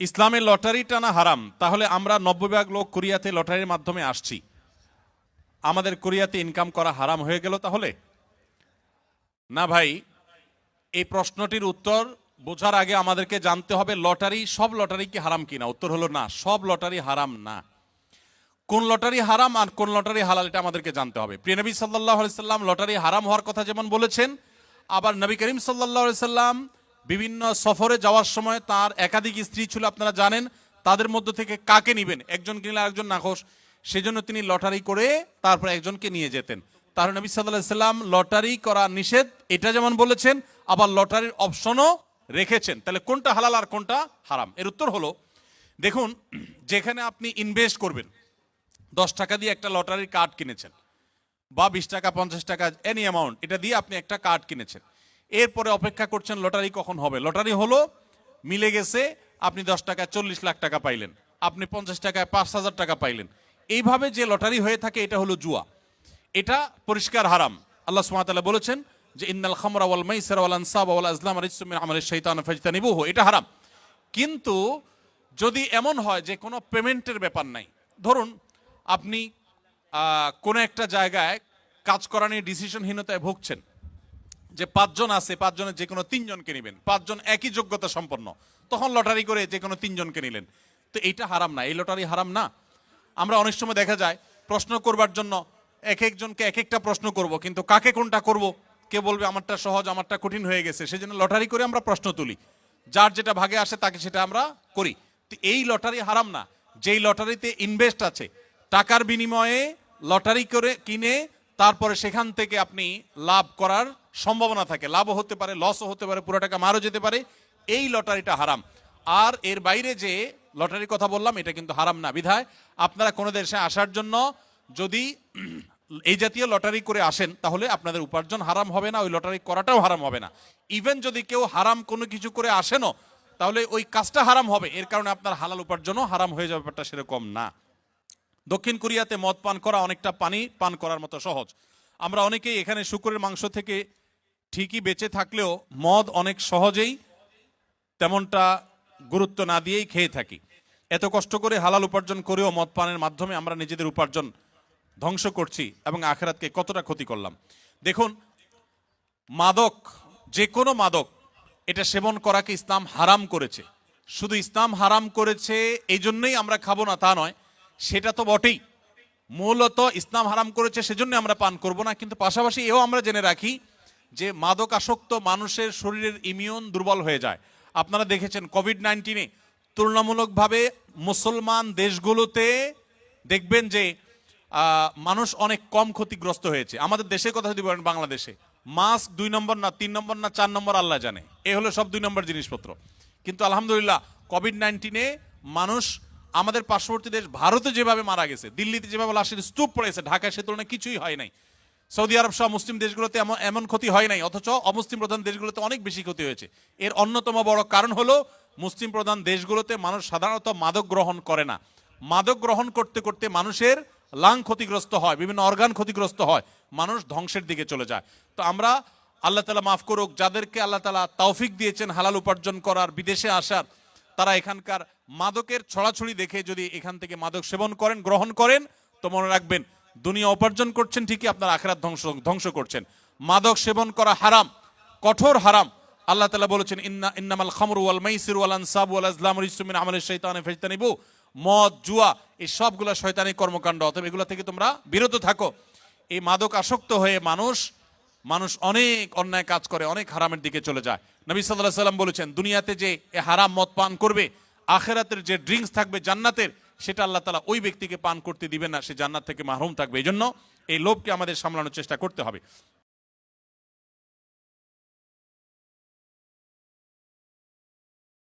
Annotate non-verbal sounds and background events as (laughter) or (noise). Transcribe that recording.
ইসলামের লটারি টানা হারাম, তাহলে আমরা নব্বই ভাগ লোক কোরিয়াতে লটারির মাধ্যমে আসছি। আমাদের কোরিয়াতে ইনকাম করা হারাম হয়ে গেল তাহলে? না ভাই, এই প্রশ্নটির উত্তর বোঝার আগে আমাদেরকে জানতে হবে, লটারি, সব লটারি কি হারাম কিনা? উত্তর হলো না, সব লটারি হারাম না। কোন লটারি হারাম আর কোন লটারি হালাল এটা আমাদেরকে জানতে হবে। প্রিয় নবী সাল্লাহ সাল্লাম, লটারি হারাম হওয়ার কথা যেমন বলেছেন, আবার নবী করিম সাল্লাহ সাল্লাম বিভিন্ন সফরে যাওয়ার সময় তার একাধিক স্ত্রী ছিল, আপনারা জানেন, তাদের মধ্য থেকে কাকে নিবেন? একজন কিনলে একজন নাখোশ। সেজন্য তিনি লটারি করে তারপর একজনকে নিয়ে যেতেন। তার নবী সাল্লাহ সাল্লাম লটারি করা নিষেধ, এটা যেমন বলেছেন, আবার লটারির অপশনও রেখেছেন। তাহলে কোনটা হালাল আর কোনটা হারাম? এর উত্তর হলো, দেখুন, যেখানে আপনি ইনভেস্ট করবেন, দশ টাকা দিয়ে একটা লটারির কার্ড কিনেছেন, বা বিশ টাকা, পঞ্চাশ টাকা এনি অ্যামাউন্ট এটা দিয়ে আপনি একটা কার্ড কিনেছেন। এরপরে অপেক্ষা করছেন, লটারি কখন হবে? লটারি হলো, মিলে গেছে, আপনি দশ টাকায় চল্লিশ লাখ টাকা পাইলেন। আপনি পঞ্চাশ টাকায় পাঁচ হাজার টাকা পাইলেন। এইভাবে যে লটারি হয়ে থাকে, এটা হলো জুয়া। এটা পরিষ্কার হারাম। আল্লাহ সুবহানাহু বলেছেন যে, ইন্নাল খামরা ওয়াল মাইসিরা ওয়াল আনসাব ওয়াল আজলাম রিজসুম মিন আমালিশ শাইতান ফাজতানিবুহু। এটা হারাম। কিন্তু যদি এমন হয় যে, কোনো পেমেন্টের ব্যাপার নাই, ধরুন আপনি কোনো একটা জায়গায় কাজ করা নিয়ে ডিসিশনহীনতায় ভুগছেন যে পাঁচজন আছে, পাঁচজনের যে কোনো তিনজনকে নেবেন। পাঁচজন একই যোগ্যতা সম্পন্ন। তখন লটারি করে যে কোনো তিনজনকে নিলেন। তো এইটা হারাম না, এই লটারি হারাম না। আমরা অনেক সময় দেখা যায়, প্রশ্ন করবার জন্য এক একজনকে এক একটা প্রশ্ন করব, কিন্তু কাকে কোনটা করব, কে বলবে আমারটা সহজ, আমারটা কঠিন হয়ে গেছে, সেজন্য লটারি করে আমরা প্রশ্ন তুলি। যার যেটা ভাগে আসে, তাকে সেটা আমরা করি। তো এই লটারি হারাম না। যেই লটারিতে ইনভেস্ট আছে, টাকার বিনিময়ে লটারি করে কিনে, তারপরে সেখান থেকে আপনি লাভ করার সম্ভাবনা থাকে, লাভও হতে পারে লসও হতে পারে, পুরো টাকা মারও যেতে পারে, এই লটারিটা হারাম। আর এর বাইরে যে লটারির কথা বললাম, এটা কিন্তু হারাম না, বিধায় আপনারা কোনো দেশে আসার জন্য যদি (clears throat) এই জাতীয় লটারি করে আসেন, তাহলে আপনাদের উপার্জন হারাম হবে না, ওই লটারি করাটাও হারাম হবে না। ইভেন যদি কেউ হারাম কোনো কিছু করে আসেনও, তাহলে ওই কাজটা হারাম হবে, এর কারণে আপনার হালাল উপার্জনও হারাম হয়ে যাবে ব্যাপারটা সেরকম না। দক্ষিণ কোরিয়াতে মদ পান করা অনেকটা পানি পান করার মতো সহজ। আমরা অনেকেই এখানে শুকরের মাংস থেকে ঠিকই বেঁচে থাকলেও মদ অনেক সহজেই তেমনটা গুরুত্ব না দিয়েই খেয়ে থাকি। এত কষ্ট করে হালাল উপার্জন করেও মদ পানের মাধ্যমে আমরা নিজেদের উপার্জন ধ্বংস করছি এবং আখেরাতকে কতটা ক্ষতি করলাম। দেখুন, মাদক যে কোনো মাদক, এটা সেবন করাকে ইসলাম হারাম করেছে। শুধু ইসলাম হারাম করেছে এই জন্যই আমরা খাব না তা নয়, সেটা তো বটেই। মূলত ইসলাম হারাম করেছে সেজন্য আমরা পান করব না, কিন্তু পাশাপাশি এও আমরা জেনে রাখি যে মাদক আসক্ত মানুষের শরীরের ইমিউন দুর্বল হয়ে যায়। আপনারা দেখেছেন কোভিড নাইন্টিনে তুলনামূলকভাবে মুসলমান দেশগুলোতে দেখবেন যে মানুষ অনেক কম ক্ষতিগ্রস্ত হয়েছে। আমাদের দেশের কথা যদি বলেন বাংলাদেশে, মাস্ক দুই নম্বর না, তিন নম্বর না, চার নম্বর আল্লাহ জানে। এ হলো সব দুই নম্বর জিনিসপত্র। কিন্তু আলহামদুলিল্লাহ কোভিড নাইন্টিনে মানুষ আমাদের পার্শ্ববর্তী দেশ ভারতে যেভাবে মারা গেছে, দিল্লিতে যেভাবে লাশের স্তূপ পড়েছে ঢাকায় সে তুলনায় কিছুই হয় নাই। সৌদি আরব সহ মুসলিম দেশগুলোতে এমন এমন ক্ষতি হয় নাই, অথচ অমুসলিম প্রধান দেশগুলোতে অনেক বেশি ক্ষতি হয়েছে। এর অন্যতম বড় কারণ হলো, মুসলিম প্রধান দেশগুলোতে মানুষ সাধারণত মাদক গ্রহণ করে না। মাদক গ্রহণ করতে করতে মানুষের লাং ক্ষতিগ্রস্ত হয়, বিভিন্ন অর্গান ক্ষতিগ্রস্ত হয়, মানুষ ধ্বংসের দিকে চলে যায়। তো আমরা আল্লাহ তালা মাফ করুক, যাদেরকে আল্লাহ তালা তৌফিক দিয়েছেন হালাল উপার্জন করার, বিদেশে আসার, তারা এখানকার মাদকের ছড়াছড়ি দেখে যদি এখান থেকে মাদক সেবন করেন, গ্রহণ করেন, তো মনে রাখবেন দুনিয়া উপার্জন করছেন ঠিকই, আপনার আখেরাত ধ্বংস ধ্বংস করছেন। মাদক সেবন করা হারাম, কঠোর হারাম। আল্লাহ তালা বলেছেন, ইন্না, ইন্নামাল খামরু ওয়াল মাইসির ওয়াল আনসাব ওয়াল আজলাম রিসুমিন আমলের শৈতানে ফেজতানিবু। মদ, জুয়া, এই সবগুলো শয়তানি কর্মকাণ্ড অথবা এগুলো থেকে তোমরা বিরত থাকো। এই মাদক আসক্ত হয়ে মানুষ মানুষ অনেক অন্যায় কাজ করে, অনেক হারামের দিকে চলে যায়। নবী সাল্লাহ সাল্লাম বলেছেন, দুনিয়াতে যে হারাম মদ পান করবে, আখেরাতের যে ড্রিঙ্কস থাকবে জান্নাতের সেটা আল্লাহ তালা ওই ব্যক্তিকে পান করতে দিবেন না, সে জান্নাত থেকে মাহরুম থাকবে। এই জন্য এই লোভকে আমাদের সামলানোর চেষ্টা করতে হবে।